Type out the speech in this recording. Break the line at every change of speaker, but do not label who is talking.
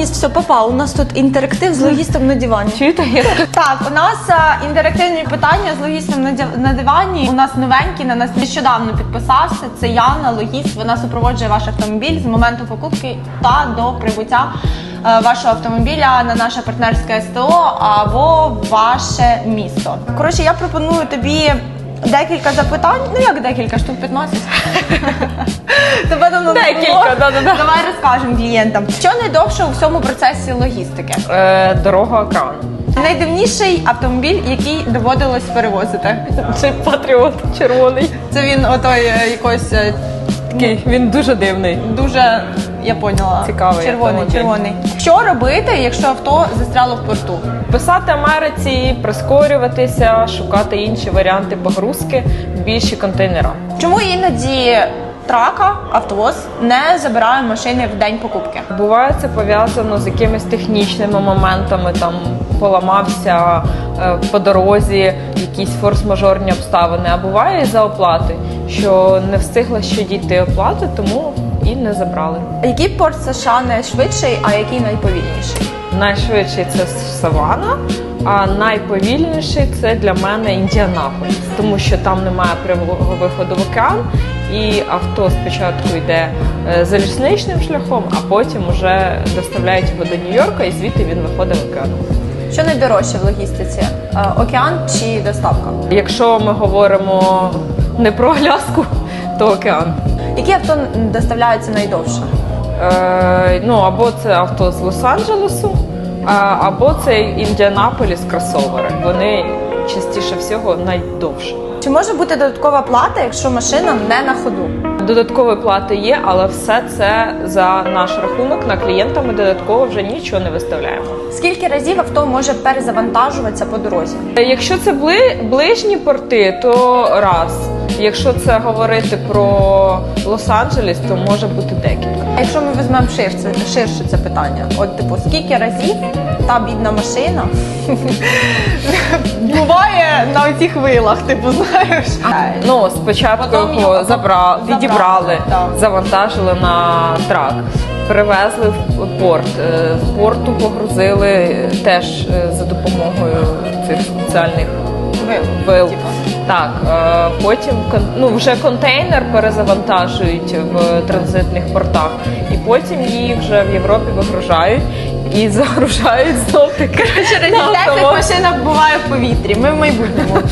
Денис, все, попав. У нас тут інтерактив з логістом на дивані.
Чуєте?
Так, у нас е, інтерактивні питання з логістом на, див- на дивані. У нас новенький, на нас нещодавно підписався. Це Яна, логіст. Вона супроводжує ваш автомобіль з моменту покупки та до прибуття е, вашого автомобіля на наше партнерське СТО або ваше місто. Коротше, я пропоную тобі. Декілька запитань, ну як декілька штук 15. Тебе давно не
Декілька, да-да-да.
Давай розкажемо клієнтам. Що найдовше у всьому процесі логістики?
е, дорога океан.
Найдивніший автомобіль, який доводилось перевозити.
Це патріот червоний.
Це він отой е, якось е,
Такий, він дуже дивний.
дуже, я поняла,
Цікавий
червоний,
автомобіль.
червоний. Що робити, якщо авто застряло в порту?
Писати Америці, прискорюватися, шукати інші варіанти погрузки, більші контейнера.
Чому іноді трака, автовоз не забирає машини в день покупки?
Буває це пов'язано з якимись технічними моментами, там поламався е, по дорозі, якісь форс-мажорні обставини. А буває і за оплати, що не встигла ще дійти оплати, тому і не забрали.
Який порт США найшвидший, а який найповільніший?
Найшвидший це Савана, а найповільніший це для мене Індіанаполіс, тому що там немає прямого виходу в океан, і авто спочатку йде е, залізничним шляхом, а потім вже доставляють його до Нью-Йорка, і звідти він виходить в океан.
Що найдорожче в логістиці? Е, Океан чи доставка?
Якщо ми говоримо не про Аляску, то океан.
Які авто доставляються найдовше?
Е, ну або це авто з Лос-Анджелесу, або це Індіанаполіс кросовери. Вони частіше всього найдовше.
Чи може бути додаткова плата, якщо машина не на ходу?
Додаткові плати є, але все це за наш рахунок. На клієнта ми додатково вже нічого не виставляємо.
Скільки разів авто може перезавантажуватися по дорозі?
Якщо це бли, ближні порти, то раз. Якщо це говорити про Лос-Анджелес, то може бути декілька.
А якщо ми візьмемо ширше, ширше це питання, от типу, скільки разів та бідна машина буває на цих вилах, типу, знаєш?
Ну, спочатку його
забрали,
відібрали, завантажили на трак, привезли в порт. Е, В порту погрузили теж е, за допомогою цих спеціальних
Вил.
вил.
Типу.
Так, е, потім ну, вже контейнер перезавантажують в транзитних портах, і потім її вже в Європі вигружають і загружають знов таки. На
десять машина буває в повітрі. Ми в майбутньому.